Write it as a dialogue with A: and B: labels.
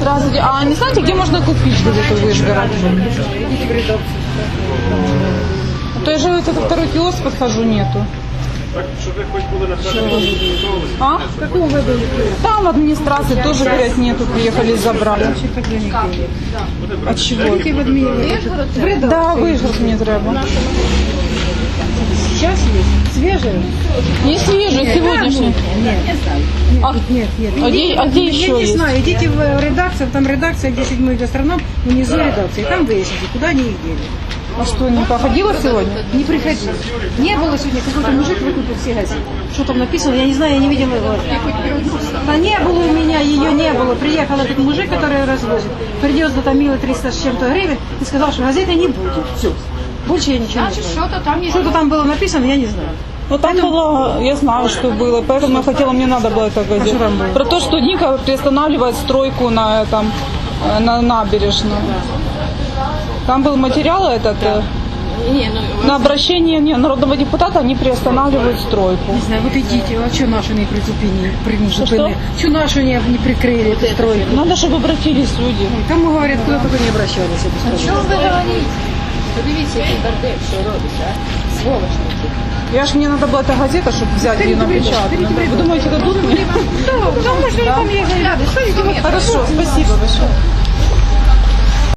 A: Здравствуйте. А не знаете, где можно купить газету Вышгород? А То я же вот этот второй киоск подхожу, нету.
B: Так, на
A: А? В каком году? Там в администрации тоже, говорят, нету. Приехали, забрали. От чего? Да, Вышгород мне треба.
C: Сейчас есть. Свежие?
A: Не свежий, сегодняшний. А,
C: Нет, нет.
A: а где, а где еще
C: Я не
A: есть?
C: знаю, идите в редакцию, там редакция, где седьмой гастроном, внизу редакции, там выясните, куда они их дели.
A: А что, не походила сегодня?
C: Не приходи. Не было сегодня какой-то мужик выкупил все газеты. Что там написано, я не знаю, я не видела его. Да не было у меня, ее не было. Приехал этот мужик, который развозит, привез до Томила 300 с чем-то гривен и сказал, что газеты не будет. Все. Больше я ничего не знаю.
D: Что-то там есть.
C: Что-то там было написано, я не знаю.
A: Ну там было, я знаю, что было, поэтому я хотела, мне надо было это газету.
C: А что?
A: Про то, что Ника приостанавливает стройку на этом, э, на набережной. Там был материал этот, э,
D: Не, ну,
A: на обращение не, народного депутата они приостанавливают стройку.
C: Не знаю, вот идите, а что наши не прицепили,
A: Что-что?
C: прицепили? Что наши не, не прикрыли эту стройку?
A: Надо, чтобы обратились люди.
C: Кому говорят, куда только не обращались. это
D: що
C: сказать.
D: ви говорите? Подивіться, який бардак, що робиться, а? Сволочники.
A: Я ж мне надо была эта газета, чтобы взять ее напечатать. Вы думаете, дадут мне?
C: Да, потому что там есть.
A: Хорошо, спасибо большое.